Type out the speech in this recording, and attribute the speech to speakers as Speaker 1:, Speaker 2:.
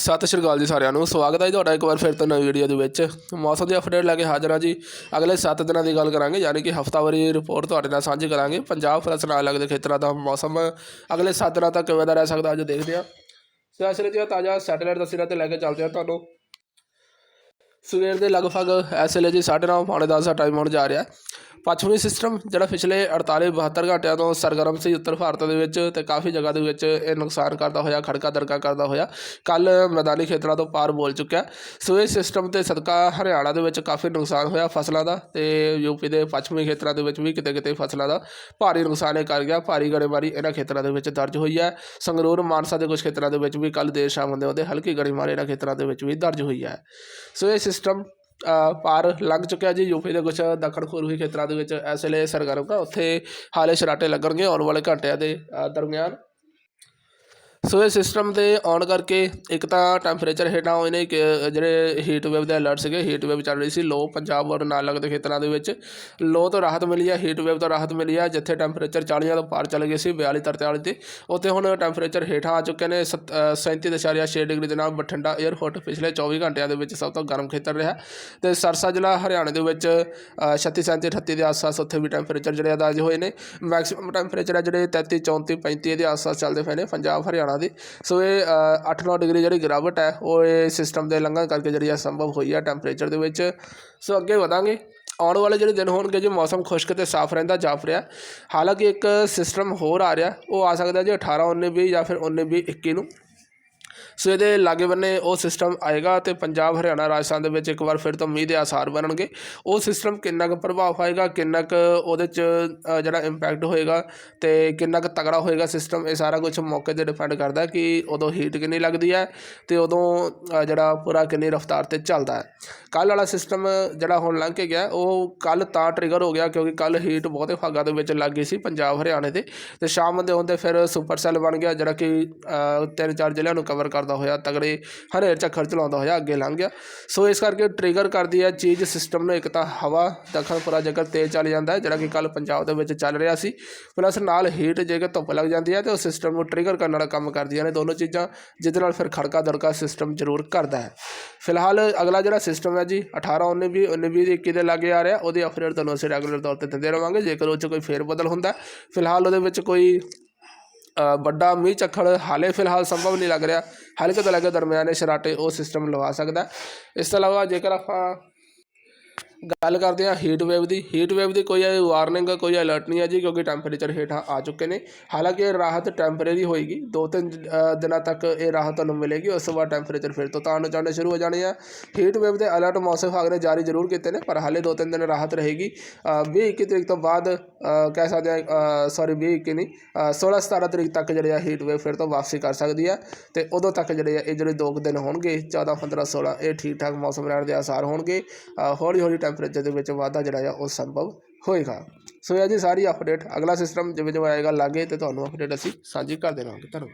Speaker 1: ਸਤਿ ਸ਼੍ਰੀ ਅਕਾਲ ਜੀ ਸਾਰਿਆਂ ਨੂੰ। ਸਵਾਗਤ ਹੈ ਜੀ ਤੁਹਾਡਾ ਇੱਕ ਵਾਰ ਫਿਰ ਤੋਂ ਨਵੀਂ ਵੀਡੀਓ ਦੇ ਵਿੱਚ। ਮੌਸਮ ਦੀ ਅਪਡੇਟ ਲੈ ਕੇ ਹਾਜ਼ਰ ਹਾਂ ਜੀ। ਅਗਲੇ 7 ਦਿਨਾਂ ਦੀ ਗੱਲ ਕਰਾਂਗੇ, ਯਾਨੀ ਕਿ ਹਫਤਾਵਾਰੀ ਰਿਪੋਰਟ ਤੁਹਾਡੇ ਨਾਲ ਸਾਂਝੀ ਕਰਾਂਗੇ। ਪੰਜਾਬ ਪਲਸ ਨਾਲ ਲੱਗਦੇ ਖੇਤਰਾਂ ਦਾ ਮੌਸਮ ਅਗਲੇ 7 ਦਿਨਾਂ ਤੱਕ ਕਿਵੇਂ ਦਾ ਰਹਿ ਸਕਦਾ ਅੱਜ ਦੇਖਦੇ ਹਾਂ। ਸੋ ਇਸ ਲਈ ਜੀ ਤਾਜ਼ਾ ਸੈਟੇਲਾਈਟ ਤਸਵੀਰਾਂ ਤੇ ਲੈ ਕੇ ਚੱਲਦੇ ਹਾਂ ਤੁਹਾਨੂੰ। ਸਵੇਰ ਦੇ ਲਗਭਗ ਇਸ ਵੇਲੇ ਜੀ 9:30 ਪੌਣੇ 10 ਦਾ ਟਾਈਮ ਹੋਣ ਜਾ ਰਿਹਾ। ਪੱਛਮੀ ਸਿਸਟਮ ਜਿਹੜਾ ਪਿਛਲੇ 48 72 ਘੰਟਿਆਂ ਤੋਂ ਸਰਗਰਮ ਸੀ ਉੱਤਰ ਭਾਰਤ ਦੇ ਵਿੱਚ ਤੇ ਕਾਫੀ ਜਗ੍ਹਾ ਦੇ ਵਿੱਚ ਇਹ ਨੁਕਸਾਨ ਕਰਦਾ ਹੋਇਆ, ਖੜਕਾ ਦਰਕਾ ਕਰਦਾ ਹੋਇਆ। ਕੱਲ ਮੈਦਾਨੀ ਖੇਤਰਾਂ ਤੋਂ ਪਾਰ ਬੋਲ ਚੁੱਕਿਆ ਸੋ ਇਹ ਸਿਸਟਮ ਤੇ ਸਦਕਾ ਹਰਿਆਣਾ ਦੇ ਵਿੱਚ ਕਾਫੀ ਨੁਕਸਾਨ ਹੋਇਆ ਫਸਲਾਂ ਦਾ ਤੇ ਯੂਪੀ ਦੇ ਪੱਛਮੀ ਖੇਤਰਾਂ ਦੇ ਵਿੱਚ ਵੀ ਕਿਤੇ ਕਿਤੇ ਫਸਲਾਂ ਦਾ ਭਾਰੀ ਨੁਕਸਾਨ ਇਹ ਕਰ ਗਿਆ। ਭਾਰੀ ਗੜੇਮਾਰੀ ਇਹਨਾਂ ਖੇਤਰਾਂ ਦੇ ਵਿੱਚ ਦਰਜ ਹੋਈ ਹੈ। ਸੰਗਰੂਰ, ਮਾਨਸਾ ਦੇ ਕੁਝ ਖੇਤਰਾਂ ਦੇ ਵਿੱਚ ਵੀ ਕੱਲ ਦੇਰ ਸ਼ਾਮ ਹੁੰਦੇ ਹੁੰਦੇ ਹਲਕੀ ਗੜੇਮਾਰੀ ਇਹਨਾਂ ਖੇਤਰਾਂ ਦੇ ਵਿੱਚ ਵੀ ਦਰਜ ਹੋਈ ਹੈ। ਸੋ ਇਹ ਸਿਸਟਮ ਪਾਰ ਲੰਘ ਚੁੱਕਿਆ ਜੀ। ਯੂਪੀ ਦੇ ਕੁਝ ਦੱਖਣ ਪੂਰਬੀ ਖੇਤਰਾਂ ਦੇ ਵਿੱਚ ਇਸ ਵੇਲੇ ਸਰਗਰਮ ਹੈ ਉੱਥੇ ਹਾਲੇ ਸ਼ਰਾਟੇ ਲੱਗਣਗੇ ਆਉਣ ਵਾਲੇ ਘੰਟਿਆਂ ਦੇ ਦਰਮਿਆਨ। ਸੋ ਇਹ ਸਿਸਟਮ ਦੇ ਆਉਣ ਕਰਕੇ ਇੱਕ ਤਾਂ ਟੈਂਪਰੇਚਰ ਹੇਠਾਂ ਹੋਏ ਨੇ ਕਿ ਜਿਹੜੇ ਹੀਟ ਵੇਵ ਦੇ ਅਲਰਟ ਸੀਗੇ ਹੀਟ ਵੇਵ ਚੱਲ ਰਹੀ ਸੀ ਲੋ ਪੰਜਾਬ ਔਰ ਨਾਲ ਲੱਗਦੇ ਖੇਤਰਾਂ ਦੇ ਵਿੱਚ। ਲੋ ਤੋਂ ਰਾਹਤ ਮਿਲੀ ਹੈ ਹੀਟ ਵੇਵ ਤੋਂ ਰਾਹਤ ਮਿਲੀ ਆ ਜਿੱਥੇ ਟੈਂਪਰੇਚਰ 40 ਤੋਂ ਪਾਰ ਚਲੇ ਗਏ ਸੀ 42 43 ਤੇ। ਉੱਥੇ ਹੁਣ ਟੈਂਪਰੇਚਰ ਹੇਠਾਂ ਆ ਚੁੱਕੇ ਨੇ 37.6 ਡਿਗਰੀ ਦੇ ਨਾਲ ਬਠਿੰਡਾ 에ਅਰਪੋਰਟ ਪਿਛਲੇ 24 ਘੰਟਿਆਂ ਦੇ ਵਿੱਚ ਸਭ ਤੋਂ ਗਰਮ ਖੇਤਰ ਰਿਹਾ। ਤੇ ਸਰਸਾ ਜ਼ਿਲ੍ਹਾ ਹਰਿਆਣੇ ਦੇ ਵਿੱਚ ਅ, 36 37 38 ਦੇ ਆਸ-ਪਾਸ ਉੱਥੇ ਵੀ ਟੈਂਪਰੇਚਰ ਜਿਹੜੇ ਆ ਦਰਜ ਹੋਏ ਨੇ। ਮੈਕਸਿਮਮ ਟੈਂਪਰੇਚਰ ਆ ਜਿਹੜੇ 33 34 35 ਦੇ ਆਸ-ਪਾਸ ਚੱਲਦੇ ਪਏ ਨੇ। ਪੰਜਾਬ ਹਰਿਆਣਾ ਦੀ। ਸੋ ਇਹ 8-9 ਡਿਗਰੀ ਜਿਹੜੀ ਗਿਰਾਵਟ ਹੈ, ਉਹ ਇਹ ਸਿਸਟਮ ਦੇ ਲੰਘਣ ਕਰਕੇ ਜਿਹੜੀ ਆ ਸੰਭਵ ਹੋਈ ਹੈ ਟੈਂਪਰੇਚਰ ਦੇ ਵਿੱਚ। ਸੋ ਅੱਗੇ ਵਧਾਂਗੇ। ਆਉਣ ਵਾਲੇ ਜਿਹੜੇ ਦਿਨ ਹੋਣਗੇ, ਜੀ ਮੌਸਮ ਖੁਸ਼ਕ ਤੇ ਸਾਫ਼ ਰਹਿੰਦਾ ਜਾਪ ਰਿਹਾ, ਹਾਲਾਂਕਿ ਇੱਕ ਸਿਸਟਮ ਹੋਰ ਆ ਰਿਹਾ। ਉਹ ਆ ਸਕਦਾ ਜੀ 18 19 20 ਜਾਂ ਫਿਰ 19 20 21 ਨੂੰ। ਸੋ ਇਹਦੇ ਲਾਗੇ ਬੰਨੇ ਉਹ ਸਿਸਟਮ ਆਏਗਾ ਤੇ ਪੰਜਾਬ, ਹਰਿਆਣਾ, ਰਾਜਸਥਾਨ ਦੇ ਵਿੱਚ ਇੱਕ ਵਾਰ ਫਿਰ ਤੋਂ ਮੀਂਹ ਦੇ ਆਸਾਰ ਬਣਨਗੇ। ਉਹ ਸਿਸਟਮ ਕਿੰਨਾ ਕੁ ਪ੍ਰਭਾਵ ਪਾਏਗਾ, ਕਿੰਨਾ ਕੁ ਉਹਦੇ 'ਚ ਜਿਹੜਾ ਇੰਪੈਕਟ ਹੋਏਗਾ ਤੇ ਕਿੰਨਾ ਕੁ ਤਗੜਾ ਹੋਏਗਾ ਸਿਸਟਮ ਇਹ ਸਾਰਾ ਕੁਝ ਮੌਕੇ ਤੇ ਡਿਪੈਂਡ ਕਰਦਾ ਕਿ ਉਦੋਂ ਹੀਟ ਕਿੰਨੀ ਲੱਗਦੀ ਹੈ ਤੇ ਉਦੋਂ ਜਿਹੜਾ ਪੂਰਾ ਕਿੰਨੀ ਰਫ਼ਤਾਰ ਤੇ ਚੱਲਦਾ ਹੈ। ਕੱਲ ਵਾਲਾ ਸਿਸਟਮ ਜਿਹੜਾ ਹੁਣ ਲੰਘ ਕੇ ਗਿਆ, ਉਹ ਕੱਲ ਤਾਂ ਟ੍ਰਿਗਰ ਹੋ ਗਿਆ ਕਿਉਂਕਿ ਕੱਲ ਹੀਟ ਬਹੁਤੇ ਭਾਗਾਂ ਦੇ ਵਿੱਚ ਲੱਗ ਗਈ ਸੀ ਪੰਜਾਬ, ਹਰਿਆਣੇ ਦੇ ਤੇ ਸ਼ਾਮ ਦੇ ਹੁੰਦੇ ਫਿਰ ਸੁਪਰ ਸੈੱਲ ਬਣ ਗਿਆ ਜਿਹੜਾ ਕਿ ਤਿੰਨ ਚਾਰ ਜ਼ਿਲ੍ਹਿਆਂ ਨੂੰ ਕਵਰ ਕਰਦਾ ਹੋਇਆ, ਤਗੜੇ ਹਨੇਰ ਝੱਖਰ ਚਲਾਉਂਦਾ ਹੋਇਆ ਅੱਗੇ ਲੰਘ ਗਿਆ। ਸੋ ਇਸ ਕਰਕੇ ਟ੍ਰਿਗਰ ਕਰਦੀ ਹੈ ਚੀਜ਼ ਸਿਸਟਮ ਨੂੰ ਇੱਕ ਤਾਂ ਹਵਾ ਦੱਖਣਪੁਰਾ ਜੇਕਰ ਤੇਜ਼ ਚੱਲ ਜਾਂਦਾ ਹੈ, ਜਿਹੜਾ ਕਿ ਕੱਲ ਪੰਜਾਬ ਦੇ ਵਿੱਚ ਚੱਲ ਰਿਹਾ ਸੀ। ਪਲੱਸ ਨਾਲ ਹੀਟ ਜੇਕਰ ਧੁੱਪ ਲੱਗ ਜਾਂਦੀ ਹੈ, ਤੇ ਉਹ ਸਿਸਟਮ ਨੂੰ ਟ੍ਰਿਗਰ ਕਰਨ ਵਾਲਾ ਕੰਮ ਕਰਦੀਆਂ ਨੇ ਦੋਨੋਂ ਚੀਜ਼ਾਂ, ਜਿਹਦੇ ਨਾਲ ਫਿਰ ਖੜਕਾ ਦੜਕਾ ਸਿਸਟਮ ਜ਼ਰੂਰ ਕਰਦਾ ਹੈ। ਫਿਲਹਾਲ ਅਗਲਾ ਜਿਹੜਾ ਸਿਸਟਮ ਹੈ ਜੀ 18 19 20 19 20 21 ਦੇ ਲਾਗੇ ਆ ਰਿਹਾ, ਉਹਦੀ ਅਪਡੇਟ ਤੁਹਾਨੂੰ ਅਸੀਂ ਰੈਗੂਲਰ ਤੌਰ ਤੇ ਦਿੰਦੇ ਰਵਾਂਗੇ, ਜੇਕਰ ਉਹ 'ਚ ਕੋਈ ਫੇਰ ਬਦਲ ਹੁੰਦਾ ਫਿਲਹਾਲ ਉਹਦੇ ਵਿੱਚ ਕੋਈ ਵੱਡਾ ਮੀਂਹ ਝੱਖੜ ਹਾਲੇ ਫਿਲਹਾਲ ਸੰਭਵ ਨਹੀਂ ਲੱਗ ਰਿਹਾ। ਹਲਕੇ ਤੋਂ ਲੈ ਕੇ ਦਰਮਿਆਨੇ ਸ਼ਰਾਟੇ ਉਹ ਸਿਸਟਮ ਲਵਾ ਸਕਦਾ। ਇਸ ਤੋਂ ਇਲਾਵਾ ਜੇਕਰ ਆਪਾਂ ਗੱਲ ਕਰਦੇ ਹਾਂ ਹੀਟ ਵੇਵ ਦੀ। ਹੀਟ ਵੇਵ ਦੀ ਕੋਈ ਵਾਰਨਿੰਗ ਕੋਈ ਅਲਰਟ ਨਹੀਂ ਹੈ ਜੀ ਕਿਉਂਕਿ ਟੈਂਪਰੇਚਰ ਹੇਠਾਂ ਆ ਚੁੱਕੇ ਨੇ। ਹਾਲਾਂਕਿ ਇਹ ਰਾਹਤ ਟੈਂਪਰੇਰੀ ਹੋਏਗੀ। ਦੋ ਤਿੰਨ ਦਿਨਾਂ ਤੱਕ ਇਹ ਰਾਹਤ ਤੁਹਾਨੂੰ ਮਿਲੇਗੀ। ਉਸ ਤੋਂ ਬਾਅਦ ਟੈਂਪਰੇਚਰ ਫਿਰ ਤੋਂ ਤਾਂ ਜਾਣੇ ਸ਼ੁਰੂ ਹੋ ਜਾਣੇ ਆ। ਹੀਟ ਵੇਵ ਦੇ ਅਲਰਟ ਮੌਸਮ ਵਿਭਾਗ ਨੇ ਜਾਰੀ ਜ਼ਰੂਰ ਕੀਤੇ ਨੇ ਪਰ ਹਾਲੇ ਦੋ ਤਿੰਨ ਦਿਨ ਰਾਹਤ ਰਹੇਗੀ। 20 21 ਤਰੀਕ ਤੋਂ ਬਾਅਦ ਕਹਿ ਸਕਦੇ ਆ ਸੌਰੀ 20 21 ਨਹੀਂ ਅ, 16 17 ਤਰੀਕ ਤੱਕ ਜਿਹੜੇ ਆ ਹੀਟ ਵੇਵ ਫਿਰ ਤੋਂ ਵਾਪਸੀ ਕਰ ਸਕਦੀ ਹੈ ਤੇ ਉਦੋਂ ਤੱਕ ਜਿਹੜੇ ਆ ਇਹ ਜਿਹੜੇ ਦੋ ਕੁ ਦਿਨ ਹੋਣਗੇ 14 15 16 ਇਹ ਠੀਕ ਠਾਕ ਮੌਸਮ ਰਹਿਣ ਦੇ ਆਸਾਰ ਹੋਣਗੇ। ਹੌਲੀ ਹੌਲੀ ਟੈਂਪਰੇਚਰ ਦੇ ਵਿੱਚ ਵਾਧਾ ਜਿਹੜਾ ਆ, ਉਹ ਸੰਭਵ ਹੋਏਗਾ। ਸੋ ਇਹ ਜੀ ਸਾਰੀ ਅਪਡੇਟ ਅਗਲਾ ਸਿਸਟਮ ਜਿਵੇਂ ਜਿਵੇਂ ਆਏਗਾ ਲਾਗੇ, ਤੇ ਤੁਹਾਨੂੰ ਅਪਡੇਟ ਅਸੀਂ ਸਾਂਝੀ ਕਰ ਦੇਵਾਂਗੇ। ਧੰਨਵਾਦ।